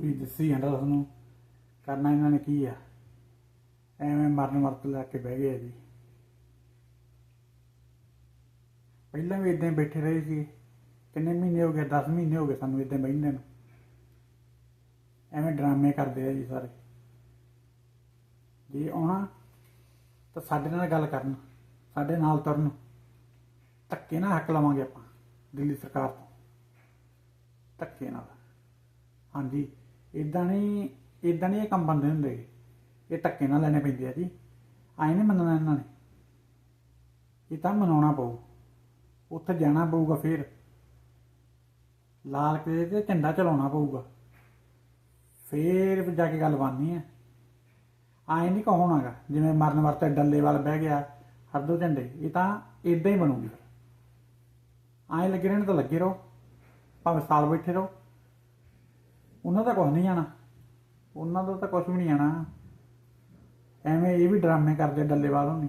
ਵੀ ਦੱਸੀ ਜਾਂਦਾ ਤੁਹਾਨੂੰ ਕਰਨਾ ਇਹਨਾਂ ਨੇ ਕੀ ਆ? ਐਵੇਂ ਮਰਨ ਮਰਤ ਲੈ ਕੇ ਬਹਿ ਗਏ ਜੀ। ਪਹਿਲਾਂ ਵੀ ਇਦਾਂ ਬੈਠੇ ਰਹੇ ਸੀ। ਕਿੰਨੇ ਮਹੀਨੇ ਹੋ ਗਏ? 10 ਮਹੀਨੇ ਹੋ ਗਏ ਸਾਨੂੰ ਇਦਾਂ ਬੈਠਦੇ ਨੂੰ। ਐਵੇਂ ਡਰਾਮੇ ਕਰਦੇ ਆ ਜੀ ਸਾਰੇ। ਜੇ ਆਉਣਾ ਤਾਂ ਸਾਡੇ ਨਾਲ ਗੱਲ ਕਰਨ, ਸਾਡੇ ਨਾਲ ਤੁਰਨ। ਧੱਕੇ ਨਾਲ ਹੱਕ ਲਵਾਂਗੇ ਆਪਾਂ, ਦਿੱਲੀ ਸਰਕਾਰ ਤੋਂ। ਧੱਕੇ ਨਾਲ। ਹਾਂਜੀ। ਇਦਾਂ ਨਹੀਂ ਇਦਾਂ ਨਹੀਂ ਇਹ ਕੰਮ ਬੰਦੇ ਹੁੰਦੇ। ਇਹ ਧੱਕੇ ਨਾਲ ਲੈਣੇ ਪੈਂਦੇ ਆ ਜੀ। ਆਏ ਨਹੀਂ ਮੰਨਣਾ ਇਹਨਾਂ ਨੇ। ਇਹ ਤਾਂ ਮਨਾਉਣਾ ਪਊ। ਉੱਥੇ ਜਾਣਾ ਪਊਗਾ ਫਿਰ। ਲਾਲ ਕਿਲੇ ਤੇ ਝੰਡਾ ਚਲਾਉਣਾ ਪਊਗਾ। ਫੇਰ ਜਾ ਕੇ ਗੱਲ ਬਣਨੀ ਹੈ ਆਏ ਨਹੀਂ ਕਹੋਣਾਗਾ ਜਿਵੇਂ ਮਰਨ ਵਰਤੇ ਡੱਲੇ ਵਾਲ ਬਹਿ ਗਿਆ, ਹਰਦੋ ਝੰਡੇ। ਇਹ ਤਾਂ ਇਦਾਂ ਹੀ ਬਣੂਗੀ। ਆਏ ਲੱਗੇ ਰਹਿਣ ਤਾਂ ਲੱਗੇ ਰਹੋ। ਭਾਵੇਂ ਸਾਲ ਬੈਠੇ ਰਹੋ। ਉਹਨਾਂ ਦਾ ਕੁਝ ਨਹੀਂ ਜਾਣਾ। ਉਹਨਾਂ ਦਾ ਤਾਂ ਕੁਝ ਵੀ ਨਹੀਂ ਜਾਣਾ। ਐਵੇਂ ਇਹ ਵੀ ਡਰਾਮੇ ਕਰਦੇ ਡੱਲੇਵਾਲ ਹੋਣੀ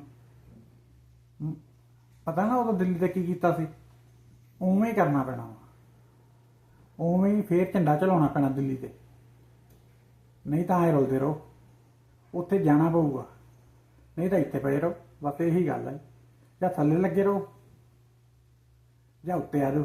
ਪਤਾ ਨਾ ਉਹ ਦਿੱਲੀ ਤੇ ਕੀ ਕੀਤਾ ਸੀ? ਉਵੇਂ ਹੀ ਕਰਨਾ ਪੈਣਾ ਵਾ। ਉਵੇਂ ਹੀ ਫੇਰ ਝੰਡਾ ਚਲਾਉਣਾ ਪੈਣਾ ਦਿੱਲੀ ਤੇ। ਨਹੀਂ ਤਾਂ ਐ ਰੁਲਦੇ ਰਹੋ। ਉੱਥੇ ਜਾਣਾ ਪਊਗਾ। ਨਹੀਂ ਤਾਂ ਇੱਥੇ ਪਏ ਰਹੋ। ਬਸ ਇਹੀ ਗੱਲ ਹੈ ਜਾਂ ਥੱਲੇ ਲੱਗੇ ਰਹੋ। ਜਾਂ ਉੱਤੇ ਆ ਜਾਓ।